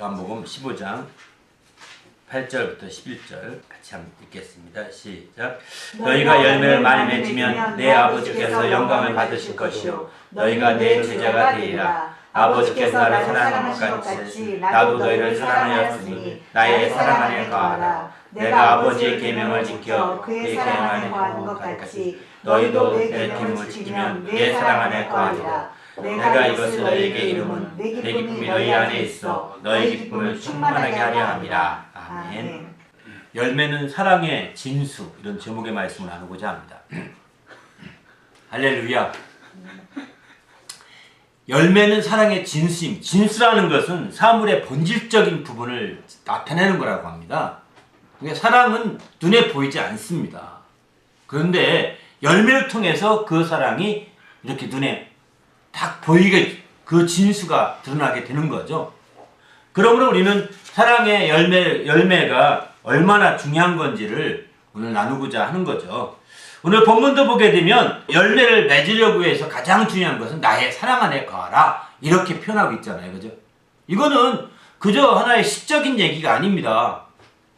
요한복음 15장 8절부터 11절 같이 한번 읽겠습니다. 시작. 너희가 열매를 많이 맺으면 내 아버지께서 영광을 받으실 것이요 너희가 내 제자가 되리라. 아버지께서 나를 사랑한 것 같이 나도 너희를 사랑하였으니 나의 사랑 안에 거하라. 내가 아버지의 계명을 지켜 그의 계명 안에 거하는 것 같이 너희도 내 계명을 지키면 내 사랑 안에 거하리라. 내가 이것을 너희에게 이름은 내 기쁨이 너희 안에 있어 너희 기쁨을 충만하게 하려 함이라. 아멘. 열매는 사랑의 진수 이런 제목의 말씀을 나누고자 합니다. 할렐루야. 열매는 사랑의 진수임. 진수라는 것은 사물의 본질적인 부분을 나타내는 거라고 합니다. 그러니까 사랑은 눈에 보이지 않습니다. 그런데 열매를 통해서 그 사랑이 이렇게 눈에 딱 보이게 그 진수가 드러나게 되는 거죠. 그러므로 우리는 사랑의 열매, 열매가 얼마나 중요한 건지를 오늘 나누고자 하는 거죠. 오늘 본문도 보게 되면 열매를 맺으려고 해서 가장 중요한 것은 나의 사랑 안에 거하라. 이렇게 표현하고 있잖아요. 그죠? 이거는 그저 하나의 시적인 얘기가 아닙니다.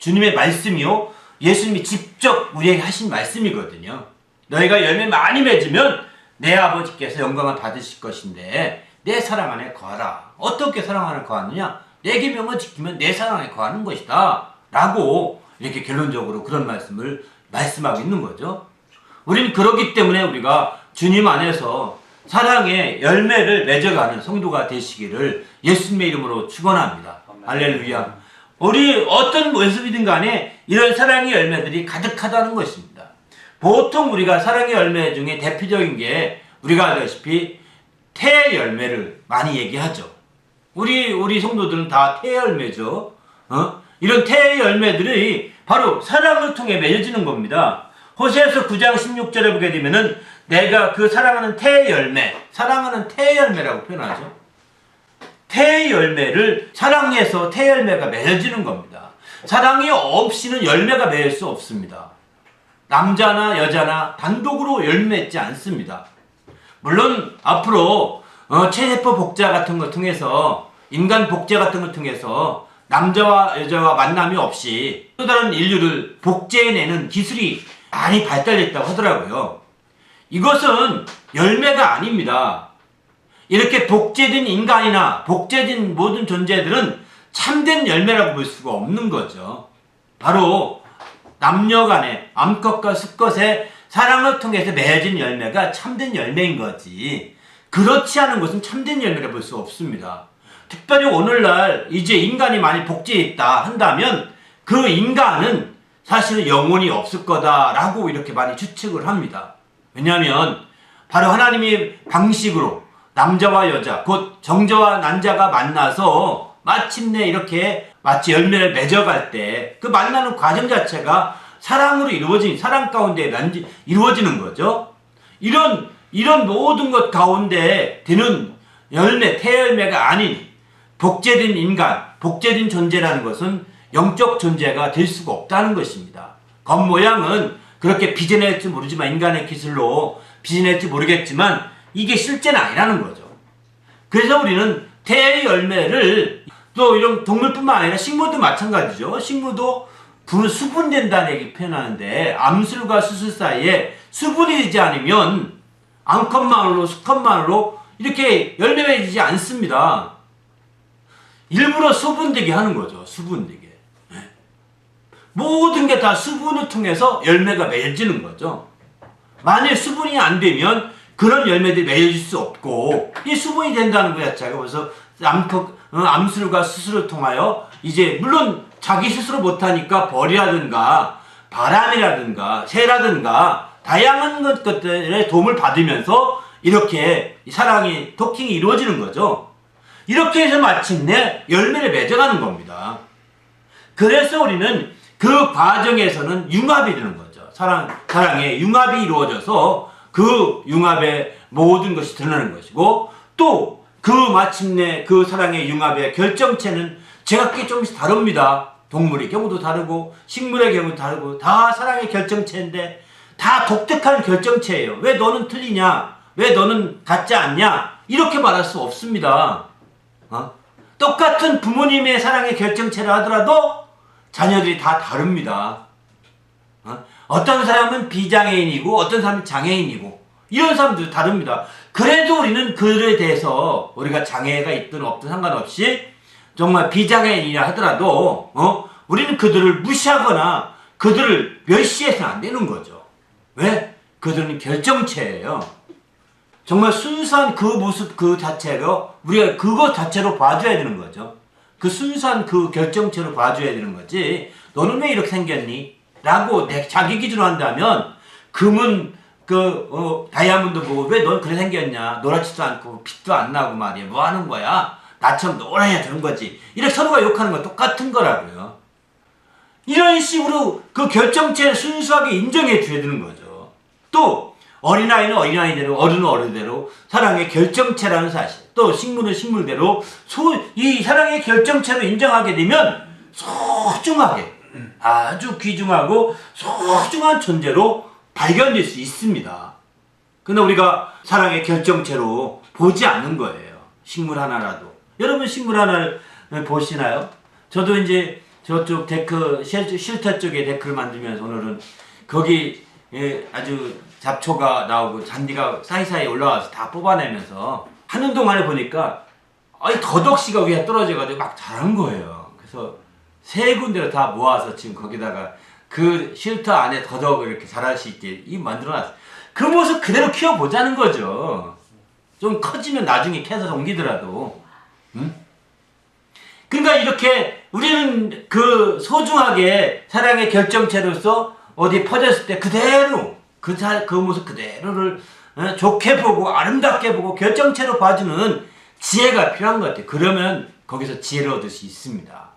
주님의 말씀이요. 예수님이 직접 우리에게 하신 말씀이거든요. 너희가 열매 많이 맺으면 내 아버지께서 영광을 받으실 것인데 내 사랑 안에 거하라. 어떻게 사랑 안에 거하느냐? 내 계명을 지키면 내 사랑 안에 거하는 것이다. 라고 이렇게 결론적으로 그런 말씀을 말씀하고 있는 거죠. 우리는 그렇기 때문에 우리가 주님 안에서 사랑의 열매를 맺어가는 성도가 되시기를 예수님의 이름으로 축원합니다. 할렐루야. 우리 어떤 모습이든 간에 이런 사랑의 열매들이 가득하다는 것입니다. 보통 우리가 사랑의 열매 중에 대표적인 게 우리가 알다시피 태 열매를 많이 얘기하죠. 우리 우리 성도들은 다 태 열매죠. 어? 이런 태 열매들이 바로 사랑을 통해 맺어지는 겁니다. 호세에서 9장 16절에 보게 되면은 내가 그 사랑하는 태 열매, 사랑하는 태 열매라고 표현하죠. 태 열매를 사랑해서 태 열매가 맺어지는 겁니다. 사랑이 없이는 열매가 맺을 수 없습니다. 남자나 여자나 단독으로 열매 맺지 않습니다. 물론 앞으로 어, 체세포 복제 같은 걸 통해서 인간 복제 같은 걸 통해서 남자와 여자와 만남이 없이 또 다른 인류를 복제해내는 기술이 많이 발달했다고 하더라고요. 이것은 열매가 아닙니다. 이렇게 복제된 인간이나 복제된 모든 존재들은 참된 열매라고 볼 수가 없는 거죠. 바로 남녀 간의 암컷과 수컷의 사랑을 통해서 맺어진 열매가 참된 열매인 거지. 그렇지 않은 것은 참된 열매라 볼 수 없습니다. 특별히 오늘날 이제 인간이 많이 복제했다 한다면 그 인간은 사실은 영혼이 없을 거다라고 이렇게 많이 추측을 합니다. 왜냐하면 바로 하나님의 방식으로 남자와 여자, 곧 정자와 난자가 만나서 마침내 이렇게 마치 열매를 맺어갈 때 그 만나는 과정 자체가 사랑으로 이루어진 사랑 가운데 난 이루어지는 거죠. 이런 이런 모든 것 가운데 드는 열매, 태열매가 아닌 복제된 인간, 복제된 존재라는 것은 영적 존재가 될 수가 없다는 것입니다. 겉모양은 그렇게 빚어낼지 모르지만 인간의 기술로 빚어낼지 모르겠지만 이게 실제는 아니라는 거죠. 그래서 우리는 태의 열매를 또 이런 동물뿐만 아니라 식물도 마찬가지죠. 식물도 분 수분된다는 얘기 표현하는데 암술과 수술 사이에 수분이 되지 않으면 암컷만으로 수컷만으로 이렇게 열매 맺지 않습니다. 일부러 수분되게 하는 거죠. 수분되게. 네. 모든 게 다 수분을 통해서 열매가 맺어지는 거죠. 만일 수분이 안 되면 그런 열매들이 맺어질 수 없고 이 수분이 된다는 것 자체가 벌써 암컷, 어, 암술과 수술을 통하여 이제 물론 자기 스스로 못하니까 벌이라든가 바람이라든가 새라든가 다양한 것- 것들의 도움을 받으면서 이렇게 사랑이 토킹이 이루어지는 거죠. 이렇게 해서 마침내 열매를 맺어가는 겁니다. 그래서 우리는 그 과정에서는 융합이 되는 거죠. 사랑, 사랑에 융합이 이루어져서 그 융합의 모든 것이 드러나는 것이고 또 그 마침내 그 사랑의 융합의 결정체는 제각기 조금씩 다릅니다. 동물의 경우도 다르고 식물의 경우도 다르고 다 사랑의 결정체인데 다 독특한 결정체예요. 왜 너는 틀리냐? 왜 너는 같지 않냐? 이렇게 말할 수 없습니다. 어? 똑같은 부모님의 사랑의 결정체를 하더라도 자녀들이 다 다릅니다. 어? 어떤 사람은 비장애인이고 어떤 사람은 장애인이고 이런 사람도 다릅니다. 그래도 우리는 그들에 대해서 우리가 장애가 있든 없든 상관없이 정말 비장애인이라 하더라도 어? 우리는 그들을 무시하거나 그들을 멸시해서는 안 되는 거죠. 왜? 그들은 결정체예요. 정말 순수한 그 모습 그 자체로 우리가 그것 자체로 봐줘야 되는 거죠. 그 순수한 그 결정체로 봐줘야 되는 거지. 너는 왜 이렇게 생겼니? 라고 내 자기 기준으로 한다면 금은 그 어, 다이아몬드 보고 왜 넌 그래 생겼냐? 노랗지도 않고 빛도 안 나고 말이야. 뭐 하는 거야? 나처럼 노래야 되는 거지. 이렇게 서로가 욕하는 건 똑같은 거라고요. 이런 식으로 그 결정체를 순수하게 인정해 줘야 되는 거죠. 또 어린아이는 어린아이대로 어른은 어른대로 사랑의 결정체라는 사실 또 식물은 식물대로 소, 이 사랑의 결정체로 인정하게 되면 소중하게 아주 귀중하고 소중한 존재로 발견될 수 있습니다. 근데 우리가 사랑의 결정체로 보지 않는 거예요. 식물 하나라도. 여러분 식물 하나를 보시나요? 저도 이제 저쪽 데크 쉘- 쉘터 쪽에 데크를 만들면서 오늘은 거기 예, 아주 잡초가 나오고 잔디가 사이사이 올라와서 다 뽑아내면서 하는 동안에 보니까 아니 더덕씨가 위에 떨어져가지고 막 자란 거예요. 그래서 세 군데를 다 모아서 지금 거기다가 그 쉘터 안에 더덕을 이렇게 자랄 수 있게 이 만들어놨어요. 그 모습 그대로 키워보자는 거죠. 좀 커지면 나중에 캐서 옮기더라도. 응? 그러니까 이렇게 우리는 그 소중하게 사랑의 결정체로서 어디 퍼졌을 때 그대로 그, 사, 그 모습 그대로를 어, 좋게 보고 아름답게 보고 결정체로 봐주는 지혜가 필요한 것 같아요. 그러면 거기서 지혜를 얻을 수 있습니다.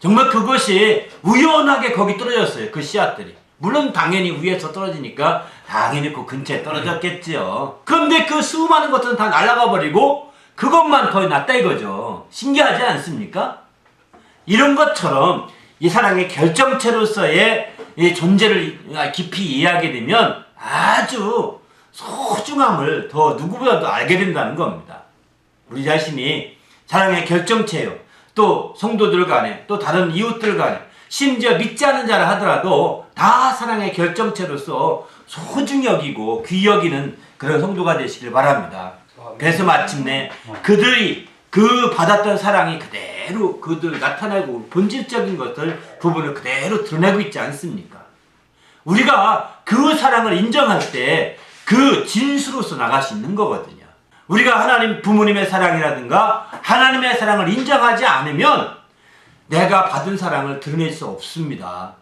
음. 정말 그것이 우연하게 거기 떨어졌어요. 그 씨앗들이. 물론 당연히 위에서 떨어지니까 당연히 그 근처에 떨어졌겠지요. 그런데 그 수많은 것들은 다 날아가 버리고 그것만 거의 낫다 이거죠. 신기하지 않습니까? 이런 것처럼 이 사랑의 결정체로서의 이 존재를 깊이 이해하게 되면 아주 소중함을 더 누구보다도 알게 된다는 겁니다. 우리 자신이 사랑의 결정체요. 또 성도들 간에 또 다른 이웃들 간에 심지어 믿지 않는 자라 하더라도 다 사랑의 결정체로서 소중히 여기고 귀히 여기는 그런 성도가 되시길 바랍니다. 그래서 마침내 그들이 그 받았던 사랑이 그대로 그들 나타내고 본질적인 것들 부분을 그대로 드러내고 있지 않습니까? 우리가 그 사랑을 인정할 때 그 진수로서 나갈 수 있는 거거든요. 우리가 하나님 부모님의 사랑이라든가 하나님의 사랑을 인정하지 않으면 내가 받은 사랑을 드러낼 수 없습니다.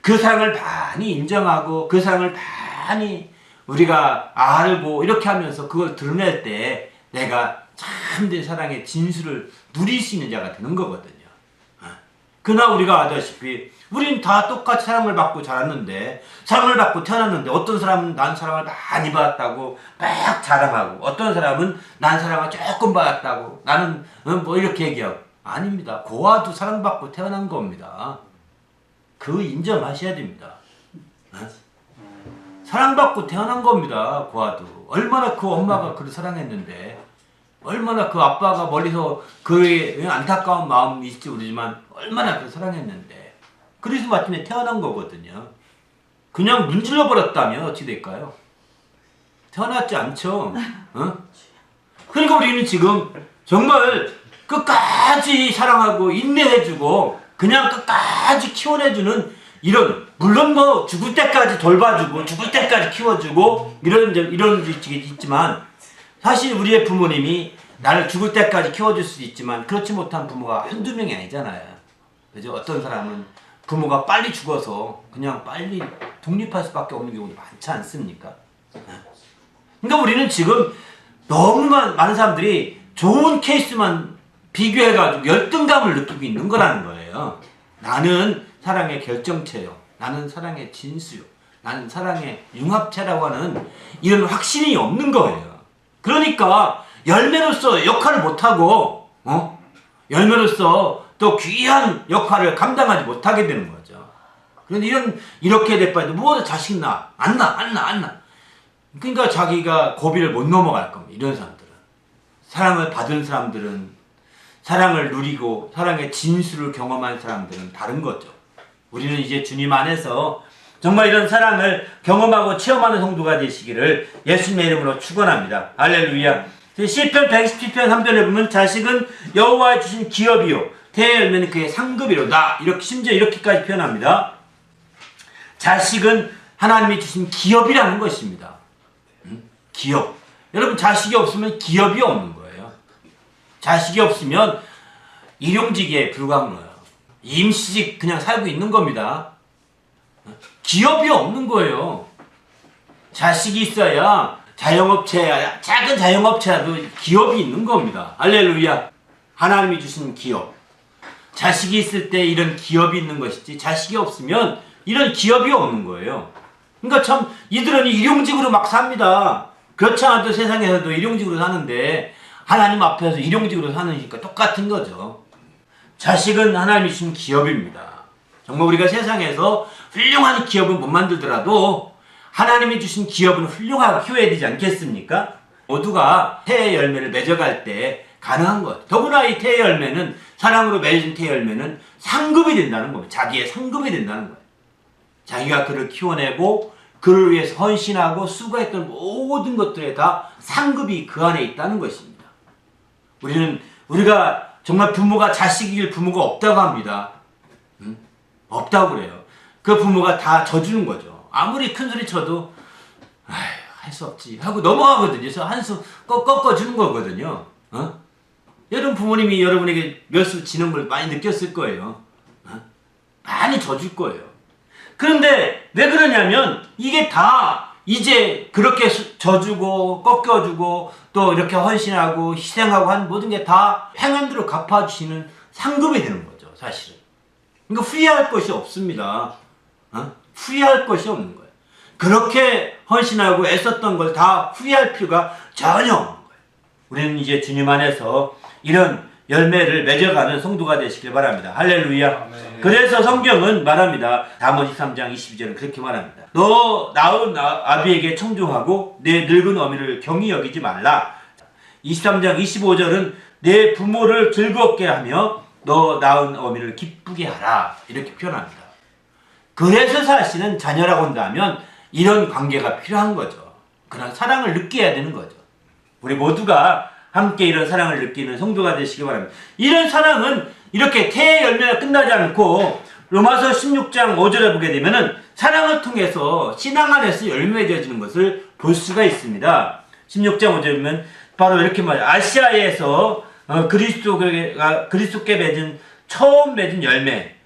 그 사랑을 많이 인정하고 그 사랑을 많이 우리가 알고 이렇게 하면서 그걸 드러낼 때 내가 참된 사랑의 진수를 누릴 수 있는 자가 되는 거거든요. 어. 그러나 우리가 아다시피 우린 다 똑같이 사랑을 받고 자랐는데 사랑을 받고 태어났는데 어떤 사람은 난 사랑을 많이 받았다고 막 자랑하고 어떤 사람은 난 사랑을 조금 받았다고 나는 어, 뭐 이렇게 얘기하고 아닙니다. 고아도 사랑받고 태어난 겁니다. 그 인정하셔야 됩니다. 어? 사랑받고 태어난 겁니다. 고아도 얼마나 그 엄마가 그를 사랑했는데 얼마나 그 아빠가 멀리서 그의 안타까운 마음이 있을지 모르지만 얼마나 그 사랑했는데 그래서 마침내 태어난 거거든요. 그냥 문질러 버렸다면 어찌 될까요? 태어났지 않죠. 어? 그러니까 우리는 지금 정말 끝까지 사랑하고 인내해주고 그냥 끝까지 키워내주는 이런 물론 뭐 죽을 때까지 돌봐주고 죽을 때까지 키워주고 이런 이런 일이 있지만 사실 우리의 부모님이 나를 죽을 때까지 키워줄 수도 있지만 그렇지 못한 부모가 한두 명이 아니잖아요. 그죠? 어떤 사람은 부모가 빨리 죽어서 그냥 빨리 독립할 수밖에 없는 경우도 많지 않습니까? 그러니까 우리는 지금 너무 많- 많은 사람들이 좋은 케이스만 비교해가지고 열등감을 느끼고 있는 거라는 거예요. 나는 사랑의 결정체요. 나는 사랑의 진수요. 나는 사랑의 융합체라고 하는 이런 확신이 없는 거예요. 그러니까 열매로서 역할을 못하고, 어? 열매로서 또 귀한 역할을 감당하지 못하게 되는 거죠. 그런데 이런 이렇게 될 바에도 무엇을 자식 나? 안 나, 안 나, 안 나. 그러니까 자기가 고비를 못 넘어갈 겁니다. 이런 사람들은 사랑을 받은 사람들은 사랑을 누리고 사랑의 진수를 경험한 사람들은 다른 거죠. 우리는 이제 주님 안에서 정말 이런 사랑을 경험하고 체험하는 성도가 되시기를 예수님의 이름으로 축원합니다. 할렐루야. 시편 117편 3절에 보면 자식은 여호와의 주신 기업이요 태의 열매는 그의 상급이로다. 이렇게 심지어 이렇게까지 표현합니다. 자식은 하나님이 주신 기업이라는 것입니다. 음? 기업. 여러분 자식이 없으면 기업이 없는 거예요. 자식이 없으면 일용직에 불과한 거예요. 임시직 그냥 살고 있는 겁니다. 기업이 없는 거예요. 자식이 있어야 자영업체, 작은 자영업체라도 기업이 있는 겁니다. 할렐루야. 하나님이 주신 기업. 자식이 있을 때 이런 기업이 있는 것이지, 자식이 없으면 이런 기업이 없는 거예요. 그러니까 참, 이들은 일용직으로 막 삽니다. 그렇지 않아도 세상에서도 일용직으로 사는데, 하나님 앞에서 일용직으로 사느니까 똑같은 거죠. 자식은 하나님이 주신 기업입니다. 정말 우리가 세상에서 훌륭한 기업은 못 만들더라도 하나님이 주신 기업은 훌륭하고 키워야 되지 않겠습니까? 모두가 태의 열매를 맺어갈 때 가능한 것. 더구나 이 태의 열매는 사랑으로 맺은 태의 열매는 상급이 된다는 겁니다. 자기의 상급이 된다는 거예요. 자기가 그를 키워내고 그를 위해서 헌신하고 수고했던 모든 것들에 다 상급이 그 안에 있다는 것입니다. 우리는 우리가 정말 부모가 자식이길 부모가 없다고 합니다. 응? 없다고 그래요. 그 부모가 다 져주는 거죠. 아무리 큰 소리 쳐도 할 수 없지 하고 넘어가거든요. 그래서 한 수 꺾어주는 거거든요. 어? 여러분 부모님이 여러분에게 몇 수 지는 걸 많이 느꼈을 거예요. 어? 많이 져줄 거예요. 그런데 왜 그러냐면 이게 다 이제 그렇게 수- 져주고 꺾여주고 또 이렇게 헌신하고 희생하고 한 모든 게 다 행한 대로 갚아주시는 상급이 되는 거죠 사실은 그러니까 후회할 것이 없습니다 어? 후회할 것이 없는 거예요 그렇게 헌신하고 애썼던 걸 다 후회할 필요가 전혀 없는 거예요 우리는 이제 주님 안에서 이런 열매를 맺어가는 성도가 되시길 바랍니다 할렐루야 아멘. 그래서 성경은 말합니다. 담언 23장 22절은 그렇게 말합니다. 너 낳은 아- 아비에게 청종하고 내 늙은 어미를 경히 여기지 말라. 23장 25절은 내 부모를 즐겁게 하며 너 낳은 어미를 기쁘게 하라. 이렇게 표현합니다. 그래서 사실은 자녀라고 한다면 이런 관계가 필요한 거죠. 그런 사랑을 느껴야 되는 거죠. 우리 모두가 함께 이런 사랑을 느끼는 성도가 되시기 바랍니다. 이런 사랑은 이렇게 태의 열매가 끝나지 않고 로마서 16장 5절에 보게 되면은 사랑을 통해서 신앙 안에서 열매 맺어지는 것을 볼 수가 있습니다. 16장 5절에 보면 바로 이렇게 말해요. 아시아에서 어, 그리스도가 그리스도께 맺은 처음 맺은 열매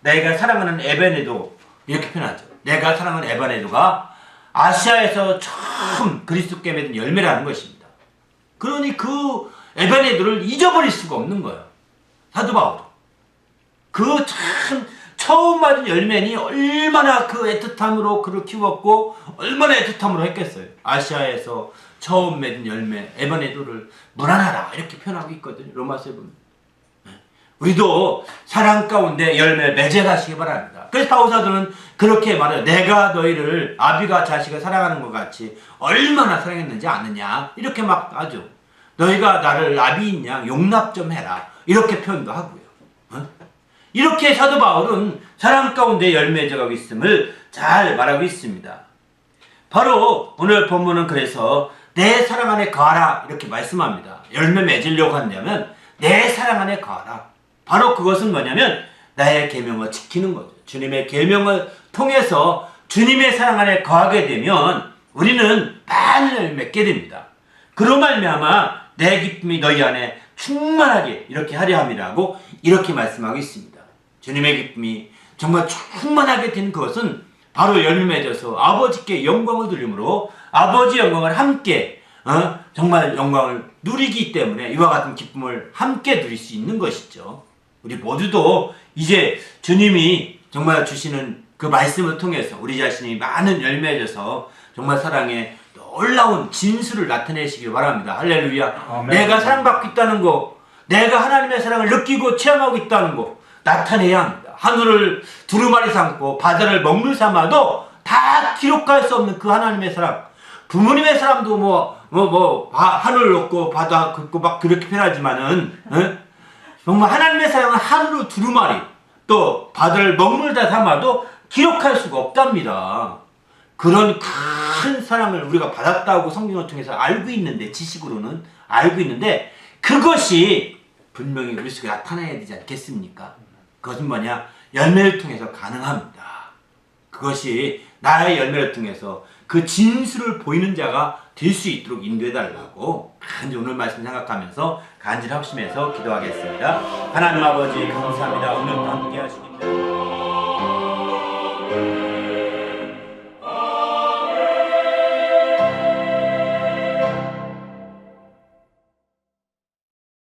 내가 사랑하는 에베네도 이렇게 표현하죠. 내가 사랑하는 에베네도가 아시아에서 처음 그리스도께 맺은 열매라는 것입니다. 그러니 그 에베네도를 잊어버릴 수가 없는 거예요. 사도 바울. 그참 처음 맞은 열매니 얼마나 그 애틋함으로 그를 키웠고 얼마나 애틋함으로 했겠어요. 아시아에서 처음 맺은 열매 에베네도를 무난하라 이렇게 표현하고 있거든요. 로마서에 보면. 우리도 사랑 가운데 열매 맺어가시기 바랍니다. 그래서 바울사도는 그렇게 말해요. 내가 너희를 아비가 자식을 사랑하는 것 같이 얼마나 사랑했는지 아느냐 이렇게 막 하죠. 너희가 나를 아비인 양 용납 좀 해라 이렇게 표현도 하고요. 어? 이렇게 사도 바울은 사랑 가운데 열매 맺어가고 있음을 잘 말하고 있습니다. 바로 오늘 본문은 그래서 내 사랑 안에 거하라 이렇게 말씀합니다. 열매 맺으려고 한다면 내 사랑 안에 거하라. 바로 그것은 뭐냐면 나의 계명을 지키는 거죠. 주님의 계명을 통해서 주님의 사랑 안에 거하게 되면 우리는 열매 맺게 됩니다. 그로 말미암아 내 기쁨이 너희 안에 충만하게 이렇게 하려 함이라고 이렇게 말씀하고 있습니다. 주님의 기쁨이 정말 충만하게 된 것은 바로 열매 맺어서 아버지께 영광을 돌림으로 아버지 영광을 함께 어? 정말 영광을 누리기 때문에 이와 같은 기쁨을 함께 누릴 수 있는 것이죠. 우리 모두도 이제 주님이 정말 주시는 그 말씀을 통해서 우리 자신이 많은 열매 맺어서 정말 사랑의 놀라운 진수를 나타내시길 바랍니다. 할렐루야. 아멘. 내가 사랑받고 있다는 거 내가 하나님의 사랑을 느끼고 체험하고 있다는 거 나타내야 합니다. 하늘을 두루마리 삼고 바다를 먹물 삼아도 다 기록할 수 없는 그 하나님의 사랑. 부모님의 사랑도 뭐 뭐 뭐 하늘 높고 바다 긋고 막 그렇게 표현하지만은 어? 정말 하나님의 사랑은 하늘을 두루마리 또 바다를 먹물다 삼아도 기록할 수가 없답니다. 그런 큰 사랑을 우리가 받았다고 성경을 통해서 알고 있는데 지식으로는 알고 있는데 그것이 분명히 우리 속에 나타나야 되지 않겠습니까? 그것은 뭐냐? 열매를 통해서 가능합니다. 그것이 나의 열매를 통해서 그 진수를 보이는 자가 될 수 있도록 인도해 달라고 간지 오늘 말씀 생각하면서 간절히 합심해서 기도하겠습니다. 하나님 아버지 감사합니다. 오늘도 함께 하시기 때문에